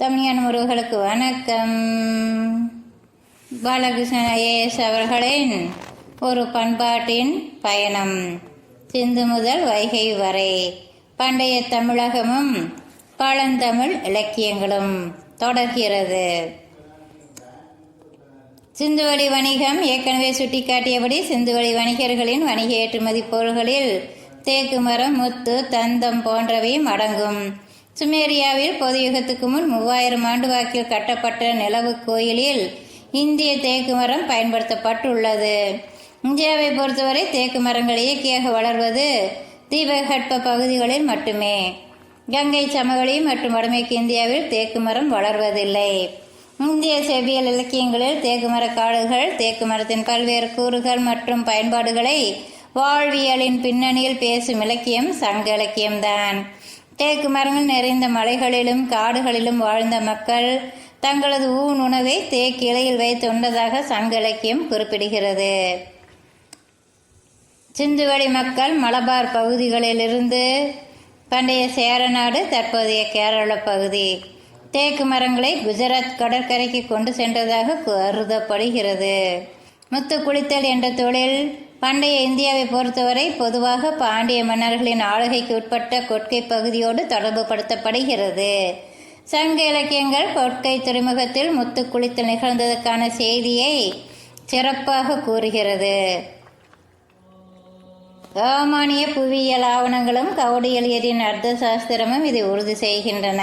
தமிழியான உறவுகளுக்கு வணக்கம். பாலகிருஷ்ணன் ஐஏஎஸ் அவர்களின் ஒரு பண்பாட்டின் பயணம் சிந்து முதல் வைகை வரை. பண்டைய தமிழகமும் பழந்தமிழ் இலக்கியங்களும் தொடர்கிறது. சிந்துவெளி வணிகம் ஏற்கனவே சுட்டிக்காட்டியபடி சிந்துவெளி வணிகர்களின் வணிக ஏற்றுமதி பொருள்களில் தேக்கு மரம் முத்து தந்தம் போன்றவையும் அடங்கும் சுமேரியாவில் பொது யுகத்துக்கு முன் மூவாயிரம் ஆண்டு வாக்கில் கட்டப்பட்ட நிலவு கோயிலில் இந்திய தேக்கு மரம் பயன்படுத்தப்பட்டுள்ளது. இந்தியாவை பொறுத்தவரை தேக்கு மரங்கள் இயற்கையாக வளர்வது தீபகற்ப பகுதிகளில் மட்டுமே. கங்கை சமவெளி மற்றும் வடமேற்கு இந்தியாவில் தேக்கு மரம் வளர்வதில்லை. இந்திய செவ்வியல் இலக்கியங்களில் தேக்கு மர காடுகள் தேக்கு மரத்தின் பல்வேறு கூறுகள் மற்றும் பயன்பாடுகளை வாழ்வியலின் பின்னணியில் பேசும் இலக்கியம் சங்க இலக்கியம்தான். தேக்கு மரங்கள் நிறைந்த மலைகளிலும் காடுகளிலும் வாழ்ந்த மக்கள் தங்களது ஊன் உணவை தேக்கு இலையில் வைத்து உண்டதாக சங்க இலக்கியம் குறிப்பிடுகிறது. சிந்துவெளி மக்கள் மலபார் பகுதிகளிலிருந்து பண்டைய சேரநாடு தற்போதைய கேரள பகுதி. தேக்கு மரங்களை குஜராத் கடற்கரைக்கு கொண்டு சென்றதாக கருதப்படுகிறது. முத்து குளித்தல் என்ற தொழில் பண்டைய இந்தியாவை பொறுத்தவரை பொதுவாக பாண்டிய மன்னர்களின் ஆளுகைக்கு உட்பட்ட கொட்கை பகுதியோடு தொடர்பு படுத்தப்படுகிறது. சங்க இலக்கியங்கள் கொட்கை துறைமுகத்தில் முத்து குளித்தல் நிகழ்ந்ததற்கான செய்தியை சிறப்பாக கூறுகிறது. ரோமானிய புவியியல் ஆவணங்களும் கவுடியலியரின் அர்த்த சாஸ்திரமும் இதை உறுதி செய்கின்றன.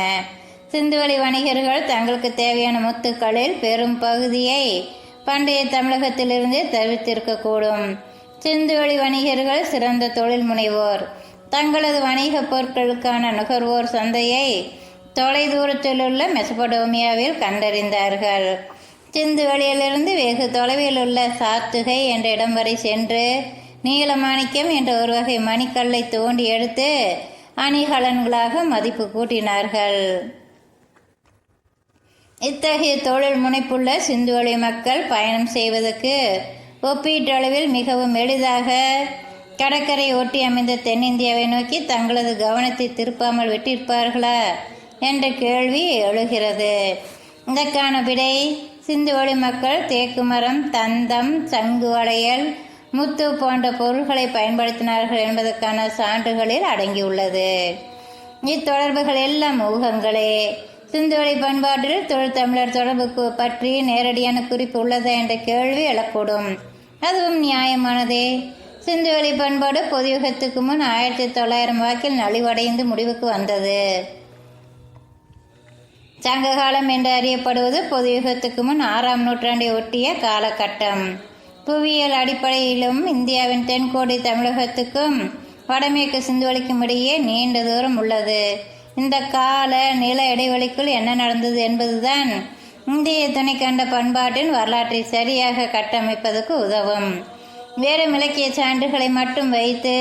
சிந்துவெளி வணிகர்கள் தங்களுக்கு தேவையான முத்துக்களில் பெரும் பகுதியை பண்டைய தமிழகத்திலிருந்தே தவிர்த்திருக்கக்கூடும். சிந்துவெளி வணிகர்கள் சிறந்த தொழில் முனைவோர். தங்களது வணிகப் பொருட்களுக்கான நுகர்வோர் சந்தையை தொலைதூரத்தில் உள்ள மெசபடோமியாவில் கண்டறிந்தார்கள். சிந்துவெளியிலிருந்து வெகு தொலைவில் உள்ள சாத்துகை என்ற இடம் வரை சென்று நீலமாணிக்கம் என்ற ஒரு வகை மணிக்கல்லை தோண்டி எடுத்து அணிகலன்களாக மதிப்பு கூட்டினார்கள். இத்தகைய தொழில் முனைப்புள்ள சிந்துவெளி மக்கள் பயணம் செய்வதற்கு ஒப்பீட்டளவில் மிகவும் எளிதாக கடற்கரை ஒட்டி அமைந்த தென்னிந்தியாவை நோக்கி தங்களது கவனத்தை திருப்பாமல் விட்டிருப்பார்களா என்ற கேள்வி எழுகிறது. இதற்கான விடை சிந்துவெளி மக்கள் தேக்கு மரம் தந்தம் சங்கு வளையல் முத்து போன்ற பொருள்களை பயன்படுத்தினார்கள் என்பதற்கான சான்றுகளில் அடங்கியுள்ளது. இத்தொடர்புகள் எல்லாம் ஊகங்களே. சிந்துவெளி பண்பாட்டில் தொழில் தமிழர் தொடர்பு பற்றி நேரடியான குறிப்பு உள்ளதா என்ற கேள்வி எழக்கூடும். அதுவும் நியாயமானதே. சிந்துவெளி பண்பாடு பொதுயுகத்துக்கு முன் ஆயிரத்தி தொள்ளாயிரம் வாக்கில் நலிவடைந்து முடிவுக்கு வந்தது. சங்ககாலம் என்று அறியப்படுவது பொதுயுகத்துக்கு முன் ஆறாம் நூற்றாண்டை ஒட்டிய காலகட்டம். புவியியல் அடிப்படையிலும் இந்தியாவின் தென்கோடி தமிழகத்துக்கும் வடமேற்கு சிந்துவெளிக்கும் இடையே நீண்ட தூரம் உள்ளது. இந்த கால நில இடைவெளிக்குள் என்ன நடந்தது என்பதுதான் இந்திய துணைக்கண்ட பண்பாட்டின் வரலாற்றை சரியாக கட்டமைப்பதற்கு உதவும். வேறு இலக்கிய சான்றுகளை மட்டும் வைத்து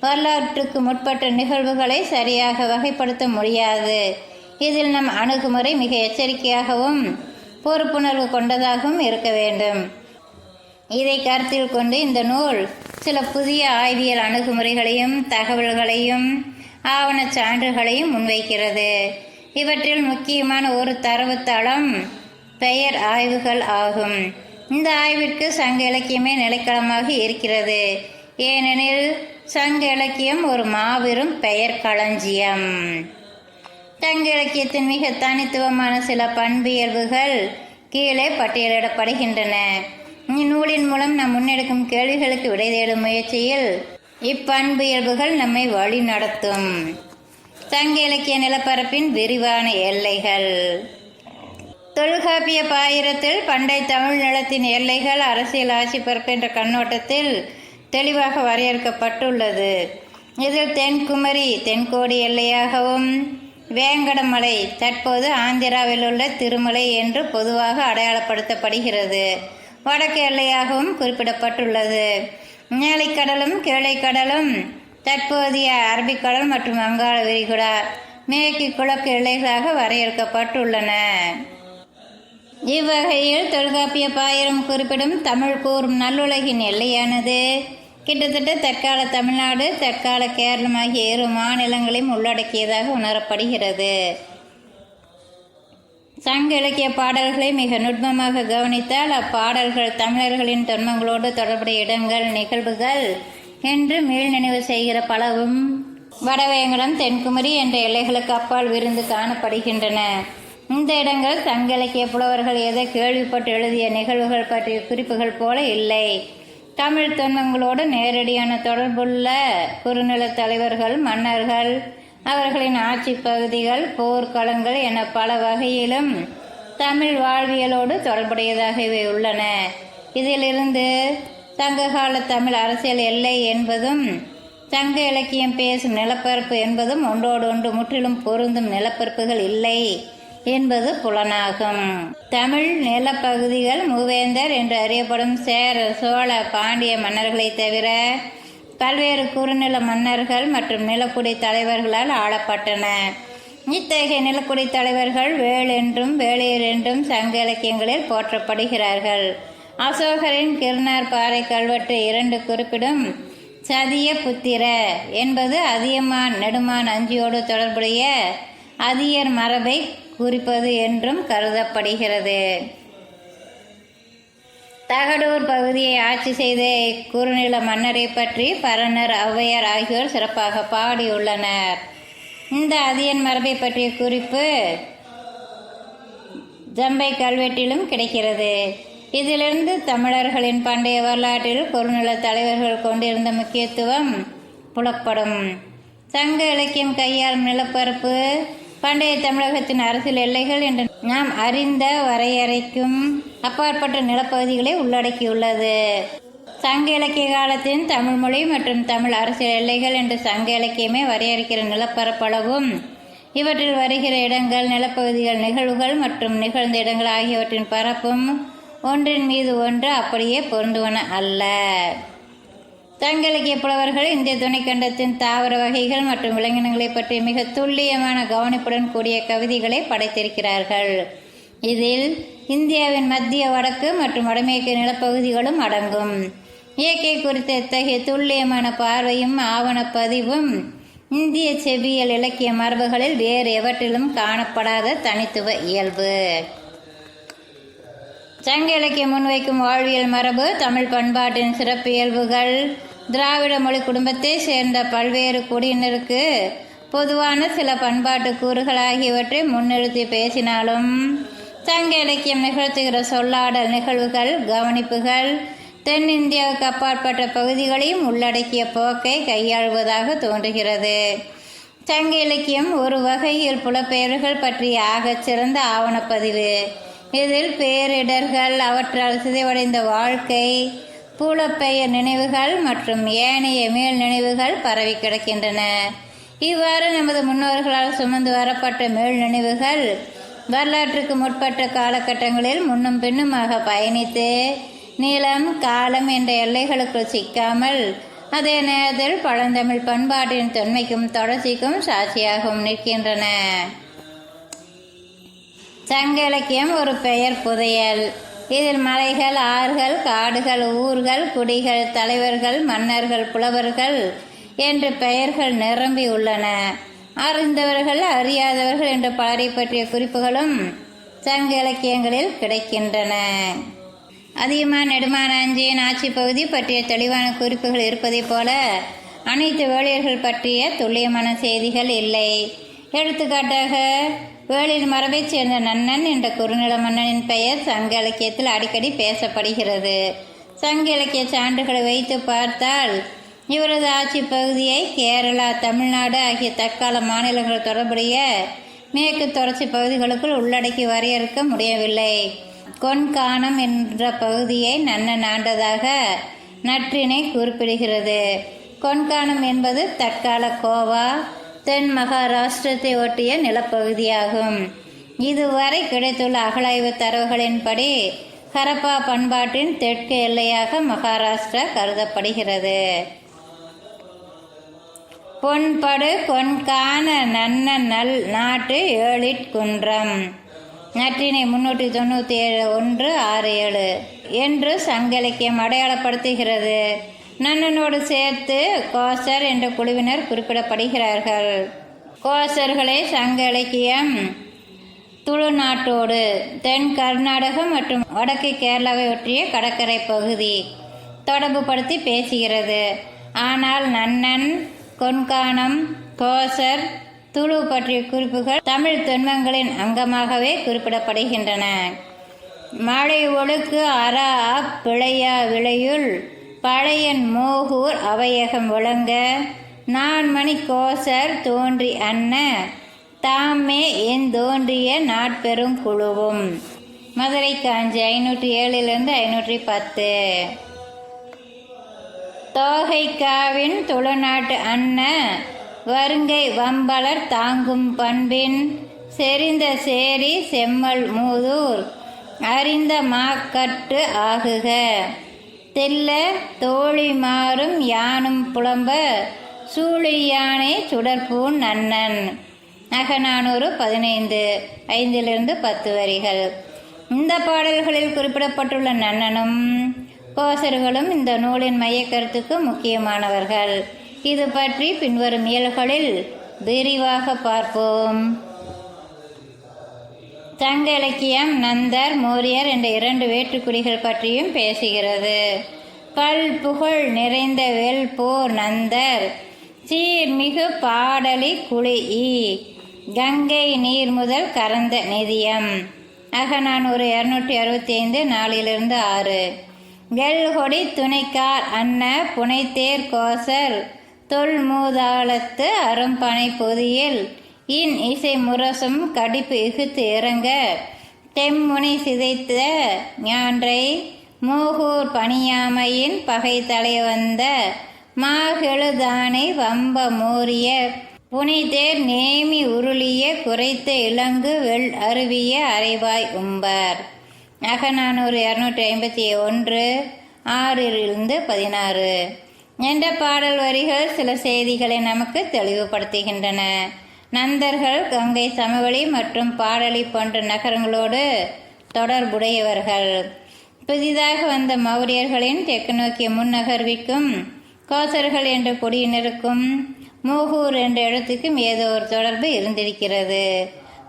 வரலாற்றுக்கு முற்பட்ட நிகழ்வுகளை சரியாக வகைப்படுத்த முடியாது. இதில் நம் அணுகுமுறை மிக எச்சரிக்கையாகவும் பொறுப்புணர்வு கொண்டதாகவும் இருக்க வேண்டும். இதை கருத்தில் கொண்டு இந்த நூல் சில புதிய ஆய்வியல் அணுகுமுறைகளையும் தகவல்களையும் ஆவணச் சான்றுகளையும் முன்வைக்கிறது. இவற்றில் முக்கியமான ஒரு தரவுத்தளம் பெயர் ஆய்வுகள் ஆகும். இந்த ஆய்விற்கு சங்க இலக்கியமே நிலைக்களமாக இருக்கிறது. ஏனெனில் சங்க இலக்கியம் ஒரு மாபெரும் பெயர் களஞ்சியம். சங்க இலக்கியத்தின் மிக தனித்துவமான சில பண்பியல்புகள் கீழே பட்டியலிடப்படுகின்றன. இந்நூலின் மூலம் நாம் முன்னெடுக்கும் கேள்விகளுக்கு விடை தேடும் முயற்சியில் இப்பண்பியல்புகள் நம்மை வழி நடத்தும் சங்க இலக்கிய நிலப்பரப்பின் விரிவான எல்லைகள். தொல்காப்பிய பாயிரத்தில் பண்டை தமிழ் நிலத்தின் எல்லைகள் அரசியல் ஆட்சி பரப்பு என்ற கண்ணோட்டத்தில் தெளிவாக வரையறுக்கப்பட்டுள்ளது. இதில் தென்குமரி தென்கோடி எல்லையாகவும் வேங்கடமலை தற்போது ஆந்திராவில் உள்ள திருமலை என்று பொதுவாக அடையாளப்படுத்தப்படுகிறது. வடக்கு எல்லையாகவும் குறிப்பிடப்பட்டுள்ளது. மேலைக்கடலும் கீழைக்கடலும் தற்போதைய அரபிக்கடல் மற்றும் வங்காள விரிகுடா மேற்கு கிழக்கு எல்லைகளாக வரையறுக்கப்பட்டுள்ளன. இவ்வகையில் தொல்காப்பிய பாயிரம் குறிப்பிடும் தமிழ் கூறும் நல்லுலகின் எல்லையானது. கிட்டத்தட்ட தற்கால தமிழ்நாடு தற்கால கேரளம் ஆகிய இரு மாநிலங்களையும் உள்ளடக்கியதாக உணரப்படுகிறது. சங்க இலக்கிய பாடல்களை மிக நுட்பமாக கவனித்தால் அப்பாடல்கள் தமிழர்களின் தொன்மங்களோடு தொடர்புடைய இடங்கள் நிகழ்வுகள் என்று மீள் நினைவு செய்கிற பலவும் வடவேங்கடம் தென்குமரி என்ற எல்லைகளுக்கு அப்பால் விருந்து காணப்படுகின்றன. இந்த இடங்கள் சங்க இலக்கிய புலவர்கள் எதை கேள்விப்பட்டு எழுதிய நிகழ்வுகள் பற்றிய குறிப்புகள் போல இல்லை. தமிழ் தொன்மங்களோடு நேரடியான தொடர்புள்ள குறுநில தலைவர்கள் மன்னர்கள் அவர்களின் ஆட்சி பகுதிகள் போர்க்களங்கள் என பல வகையிலும் தமிழ் வாழ்வியலோடு தொடர்புடையதாக இவை உள்ளன. இதிலிருந்து சங்ககால தமிழ் அரசியல் எல்லை என்பதும் சங்க இலக்கியம் பேசும் நிலப்பரப்பு என்பதும் ஒன்றோடு ஒன்று முற்றிலும் பொருந்தும் நிலப்பரப்புகள் இல்லை என்பது புலனாகும். தமிழ் நிலப்பகுதிகள் மூவேந்தர் என்று அறியப்படும் சேர சோழ பாண்டிய மன்னர்களைத் தவிர பல்வேறு குறுநில மன்னர்கள் மற்றும் நிலக்குடி தலைவர்களால் ஆளப்பட்டன. இத்தகைய நிலக்குடி தலைவர்கள் வேள் என்றும் வேளையர் என்றும் சங்க இலக்கியங்களில் போற்றப்படுகிறார்கள். அசோகரின் கிருணார் பாறை கல்வெட்டு இரண்டு குறிப்பிடும் சதிய புத்திர என்பது அதியமான் நெடுமான் அஞ்சியோடு தொடர்புடைய அதியர் மரபை குறிப்பது என்றும் கருதப்படுகிறது. தகடூர் பகுதியை ஆட்சி செய்த குறுநில மன்னரை பற்றி பரணர் ஔவையார் ஆகியோர் சிறப்பாக பாடியுள்ளனர். இந்த அதியன் மரபை பற்றிய குறிப்பு ஜம்பை கல்வெட்டிலும் கிடைக்கிறது. இதிலிருந்து தமிழர்களின் பண்டைய வரலாற்றில் குறுநில தலைவர்கள் கொண்டிருந்த முக்கியத்துவம் புலப்படும். சங்க இலக்கியம் கையாளும் நிலப்பரப்பு பண்டைய தமிழகத்தின் அரசியல் எல்லைகள் என்று நாம் அறிந்த வரையறைக்கும் அப்பாற்பட்ட நிலப்பகுதிகளை உள்ளடக்கியுள்ளது. சங்க இலக்கிய காலத்தின் தமிழ் மொழி மற்றும் தமிழ் அரசியல் எல்லைகள் என்று சங்க இலக்கியமே வரையறுக்கிற நிலப்பரப்பளவும். இவற்றில் வருகிற இடங்கள் நிலப்பகுதிகள் நிகழ்வுகள் மற்றும் நிகழ்ந்த இடங்கள் ஆகியவற்றின் பரப்பும் ஒன்றின் மீது ஒன்று அப்படியே பொருந்துவன அல்ல. சங்க புலவர்கள் இந்திய துணைக்கண்டத்தின் தாவர வகைகள் மற்றும் விலங்கினங்களை பற்றி மிக துல்லியமான கவனிப்புடன் கூடிய கவிதைகளை படைத்திருக்கிறார்கள். இதில் இந்தியாவின் மத்திய வடக்கு மற்றும் வடமேற்கு நிலப்பகுதிகளும் அடங்கும். இயற்கை குறித்த இத்தகைய துல்லியமான பார்வையும் ஆவணப்பதிவும் இந்திய செவியல் இலக்கிய மரபுகளில் வேறு எவற்றிலும் காணப்படாத தனித்துவ இயல்பு. சங்க இலக்கியம் முன்வைக்கும் வாழ்வியல் மரபு தமிழ் பண்பாட்டின் சிறப்பியல்புகள் திராவிட மொழி குடும்பத்தை சேர்ந்த பல்வேறு குடியினருக்கு பொதுவான சில பண்பாட்டு கூறுகள் ஆகியவற்றை முன்னிறுத்தி பேசினாலும் சங்க இலக்கியம் நிகழ்த்துகிற சொல்லாடல் நிகழ்வுகள் கவனிப்புகள் தென்னிந்தியாவுக்கு அப்பாற்பட்ட பகுதிகளையும் உள்ளடக்கிய போக்கை கையாள்வதாக தோன்றுகிறது. சங்க இலக்கியம் ஒரு வகையில் புலப்பெயர்கள் பற்றிய ஆகச் சிறந்த ஆவணப்பதிவு. இதில் பேரிடர்கள் அவற்றால் சிதைவடைந்த வாழ்க்கை பூலப்பெய நினைவுகள் மற்றும் ஏனைய மேல் நினைவுகள் பரவி கிடக்கின்றன. இவ்வாறு நமது முன்னோர்களால் சுமந்து வரப்பட்ட மேல் நினைவுகள் வரலாற்றுக்கு முற்பட்ட காலகட்டங்களில் முன்னும் பின்னுமாக பயணித்து நீளம் காலம் என்ற எல்லைகளுக்குள் சிக்காமல் அதே நேரத்தில் பழந்தமிழ் பண்பாட்டின் தொன்மைக்கும் தொடர்ச்சிக்கும் சாட்சியாகவும் நிற்கின்றன. சங்க இலக்கியம் ஒரு பெயர் புதையல். இதில் மலைகள் ஆறுகள் காடுகள் ஊர்கள் குடிகள் தலைவர்கள் மன்னர்கள் புலவர்கள் என்று பெயர்கள் நிரம்பி உள்ளன. அறிந்தவர்கள் அறியாதவர்கள் என்ற பலரை பற்றிய குறிப்புகளும் சங்க இலக்கியங்களில் கிடைக்கின்றன. அதிகமாக நெடுமானாஞ்சியின் ஆட்சி பகுதி பற்றிய தெளிவான குறிப்புகள் இருப்பதைப் போல அனைத்து வேளியர்கள் பற்றிய துல்லியமான செய்திகள் இல்லை. எடுத்துக்காட்டாக வேளில் மரபைச் சேர்ந்த நன்னன் என்ற குறுநில மன்னனின் பெயர் சங்க இலக்கியத்தில் அடிக்கடி பேசப்படுகிறது. சங்க இலக்கிய சான்றுகளை வைத்து பார்த்தால் இவரது ஆட்சி பகுதியை கேரளா தமிழ்நாடு ஆகிய தற்கால மாநிலங்கள் தொடர்புடைய மேற்கு தொடர்ச்சி பகுதிகளுக்குள் உள்ளடக்கி வரையறுக்க முடியவில்லை. கொன்கானம் என்ற பகுதியை நன்னன் ஆண்டதாக நற்றினை குறிப்பிடுகிறது. கொன்கானம் என்பது தற்கால கோவா தென் மகாராஷ்டிரத்தை ஒட்டிய நிலப்பகுதியாகும். இதுவரை கிடைத்துள்ள அகழாய்வு தரவுகளின்படி ஹரப்பா பண்பாட்டின் தெற்கு எல்லையாக மகாராஷ்டிரா கருதப்படுகிறது. பொன்படு கொன்கான நன்ன நல் நாட்டு ஏழிட் குன்றம். நற்றினை முன்னூற்றி தொண்ணூற்றி ஏழு ஒன்று ஆறு ஏழு. என்று சங்க இலக்கியம் அடையாளப்படுத்துகிறது. நன்னனோடு சேர்த்து கோசர் என்ற குழுவினர் குறிப்பிடப்படுகிறார்கள். கோசர்களை சங்க இலக்கியம் துளுநாட்டோடு தென் கர்நாடகம் மற்றும் வடக்கு கேரளாவை ஒற்றிய கடற்கரை பகுதி தொடர்பு படுத்தி பேசுகிறது. ஆனால் நன்னன் கொன்கானம் கோசர் துளு பற்றிய குறிப்புகள் தமிழ் தொன்மங்களின் அங்கமாகவே குறிப்பிடப்படுகின்றன. மழை ஒழுக்கு அரா பிழையா விளையுள் பழையன் மோகூர் அவையகம் விளங்க நான்மணி கோசர் தோன்றி அன்ன தாமே என் தோன்றிய நாட்பெரும் குழுவும். மதுரை காஞ்சி ஐநூற்றி ஏழிலிருந்து ஐநூற்றி பத்து. தோகைக்காவின் துளநாட்டு அன்ன வருங்கை வம்பலர் தாங்கும் பண்பின் செறிந்த சேரி செம்மல் மூதூர் அறிந்த மாக்கட்டு ஆகுக. தெல்ல தோழி மாறும் யானும் புலம்ப சூழியானே சுடற்பூன் நன்னன். அகநானூறு பதினைந்து ஐந்திலிருந்து பத்து வரிகள். இந்த பாடல்களில் குறிப்பிடப்பட்டுள்ள நன்னனும் கோசர்களும் இந்த நூலின் மையக்கருத்துக்கு முக்கியமானவர்கள். இது பற்றி பின்வரும் இயல்களில் விரிவாக பார்ப்போம். சங்க இலக்கியம் நந்தர் மோரியர் என்ற இரண்டு வேற்றுக்குடிகள் பற்றியும் பேசுகிறது. பல் புகழ் நிறைந்த வெல் போர் நந்தர். சீர்மிகு பாடலி குழி கங்கை நீர் முதல் கரந்த நிதியம். அகநானூறு இரநூற்றி அறுபத்தி ஐந்து நாலிலிருந்து ஆறு கெல்கொடி துணைக்கார் அன்ன புனைத்தேர் கோசர் தொல்மூதாளத்து அரும்பனை பொதியில். இன் இசை முரசும் கடிப்பு இகுத்து இறங்க தெம்முனை சிதைத்த ஞான்றை மூகூர் பணியாமையின் பகை தலை வந்த மாகெழுதானை வம்ப மூரிய புனிதேர் நேமி உருளிய குறைத்த இலங்கு வெள் அருவிய அரைவாய் உம்பர். அகநானூறு இரநூற்றி ஐம்பத்தி ஒன்று ஆறிலிருந்து பதினாறு. என்ற பாடல் வரிகள் சில செய்திகளை நமக்கு தெளிவுபடுத்துகின்றன. நந்தர்கள் கங்கை சமவெளி மற்றும் பாடலி போன்ற நகரங்களோடு தொடர்புடையவர்கள். புதிதாக வந்த மௌரியர்களின் தெற்கு நோக்கிய முன்னகர்விக்கும் கோசர்கள் என்ற குடியினருக்கும் மூகூர் என்ற இடத்துக்கும் ஏதோ ஒரு தொடர்பு இருந்திருக்கிறது.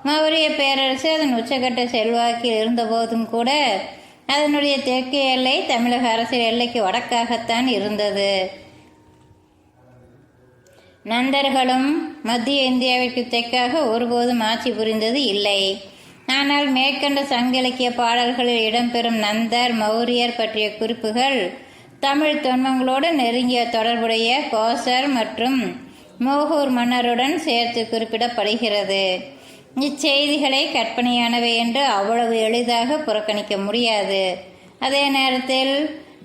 மௌரிய பேரரசு அதன் உச்சகட்ட செல்வாக்கில் இருந்தபோதும் கூட அதனுடைய தெற்கு எல்லை தமிழக அரசியல் எல்லைக்கு வடக்காகத்தான் இருந்தது. நந்தர்களும் மத்திய இந்தியாவிற்கு தெற்காக ஒருபோதும் ஆட்சி புரிந்தது இல்லை. ஆனால் மேற்கண்ட சங்க இலக்கிய பாடல்களில் இடம்பெறும் நந்தர் மௌரியர் பற்றிய குறிப்புகள் தமிழ் தொன்மங்களோடு நெருங்கிய தொடர்புடைய கோசர் மற்றும் மோகூர் மன்னருடன் சேர்த்து குறிப்பிடப்படுகிறது. இச்செய்திகளை கற்பனையானவை என்று அவ்வளவு எளிதாக புறக்கணிக்க முடியாது. அதே நேரத்தில்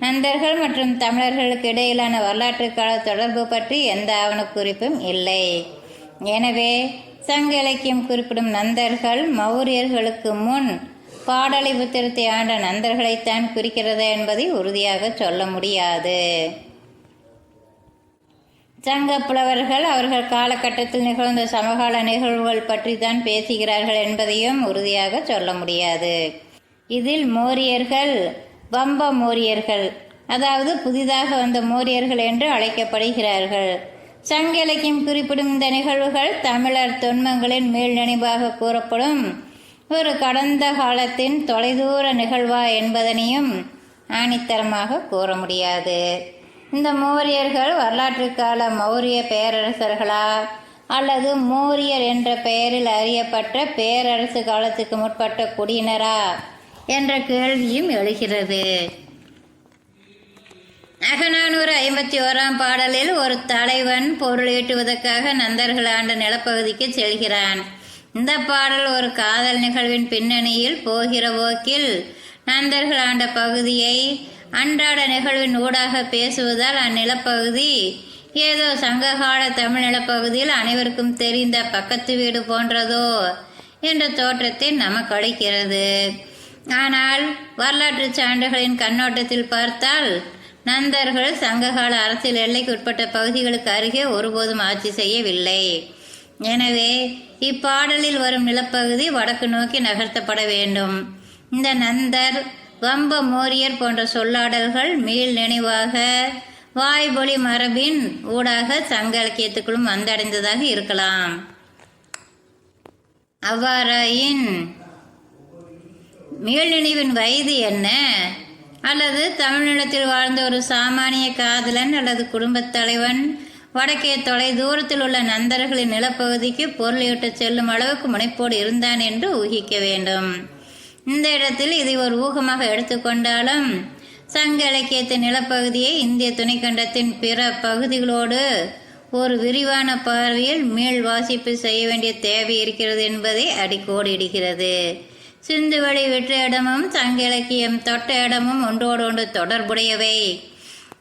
நந்தர்கள் மற்றும் தமிழர்களுக்கு இடையிலான வரலாற்று கால தொடர்பு பற்றி எந்த ஆவணக்குறிப்பும் இல்லை. எனவே சங்க இலக்கியம் குறிப்பிடும் நந்தர்கள் மௌரியர்களுக்கு முன் பாடலிபுத்திரத்தை ஆண்ட நந்தர்களைத்தான் குறிக்கிறது என்பதை உறுதியாக சொல்ல முடியாது. சங்க புலவர்கள் அவர்கள் காலகட்டத்தில் நிகழ்ந்த சமகால நிகழ்வுகள் பற்றி தான் பேசுகிறார்கள் என்பதையும் உறுதியாக சொல்ல முடியாது. இதில் மோரியர்கள் வம்ப மோரியர்கள். அதாவது புதிதாக வந்த மோரியர்கள் என்று அழைக்கப்படுகிறார்கள். சங்க இலக்கியம் குறிப்பிடும் இந்த நிகழ்வுகள் தமிழர் தொன்மங்களின் மேல் நினைவாக கூறப்படும். ஒரு கடந்த காலத்தின் தொலைதூர நிகழ்வா என்பதனையும் ஆணித்தரமாக கூற முடியாது. இந்த மௌரியர்கள் வரலாற்று கால மௌரிய பேரரசர்களா அல்லது மௌரியர் என்ற பெயரில் அறியப்பட்ட பேரரசு காலத்துக்கு முற்பட்ட குடியினரா? என்ற கேள்வியும் எழுகிறது. அகநானூறு ஐம்பத்தி ஓராம் பாடலில் ஒரு தலைவன் பொருள் ஈட்டுவதற்காக நந்தர்கள் ஆண்ட நிலப்பகுதிக்கு செல்கிறான். இந்த பாடல் ஒரு காதல் நிகழ்வின் பின்னணியில் போகிற போக்கில் நந்தர்கள் ஆண்ட பகுதியை அன்றாட நிகழ்வின் ஊடாக பேசுவதால் அந்நிலப்பகுதி ஏதோ சங்ககால தமிழ் நிலப்பகுதியில் அனைவருக்கும் தெரிந்த பக்கத்து வீடு போன்றதோ என்ற தோற்றத்தை நமக்கு அளிக்கிறது. ஆனால் வரலாற்று சான்றுகளின் கண்ணோட்டத்தில் பார்த்தால் நந்தர்கள் சங்ககால அரசியல் எல்லைக்குட்பட்ட பகுதிகளுக்கு அருகே ஒருபோதும் ஆட்சி செய்யவில்லை. எனவே இப்பாடலில் வரும் நிலப்பகுதி வடக்கு நோக்கி நகர்த்தப்பட வேண்டும். இந்த நந்தர் வம்ப மோரியர் போன்ற சொல்லாடல்கள் மீள் நினைவாக வாய்மொழி மரபின் ஊடாக சங்க இலக்கியத்துக்குள்ளும் வந்தடைந்ததாக இருக்கலாம். அவ்வாறாயின் மீள்நினைவின் வயது என்ன? அல்லது தமிழ்நிலத்தில் வாழ்ந்த ஒரு சாமானிய காதலன் அல்லது குடும்பத் தலைவன் வடக்கே தொலை தூரத்தில் உள்ள நந்தர்களின் நிலப்பகுதிக்கு பொருளையிட்டு செல்லும் அளவுக்கு முனைப்போடு இருந்தான் என்று ஊகிக்க வேண்டும். இந்த இடத்தில் இதை ஒரு ஊகமாக எடுத்துக்கொண்டாலும் சங்க இலக்கியத்தின் நிலப்பகுதியை இந்திய துணைக்கண்டத்தின் பிற பகுதிகளோடு ஒரு விரிவான பார்வையில் மீள் வாசிப்பு செய்ய வேண்டிய தேவை இருக்கிறது என்பதை அடிக்கோடு சிந்துவெளி விற்ற இடமும் சங்க இலக்கியம் தொட்ட இடமும் ஒன்றோடொன்று தொடர்புடையவை.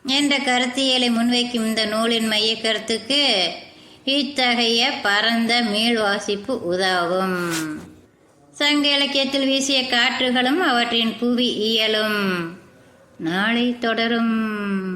என்ற கருத்தியலை முன்வைக்கும் இந்த நூலின் மைய கருத்துக்கு இத்தகைய பரந்த மீள் வாசிப்பு உதவும் சங்க இலக்கியத்தில் வீசிய காற்றுகளும் அவற்றின் புவி இயலும். நாளை தொடரும்.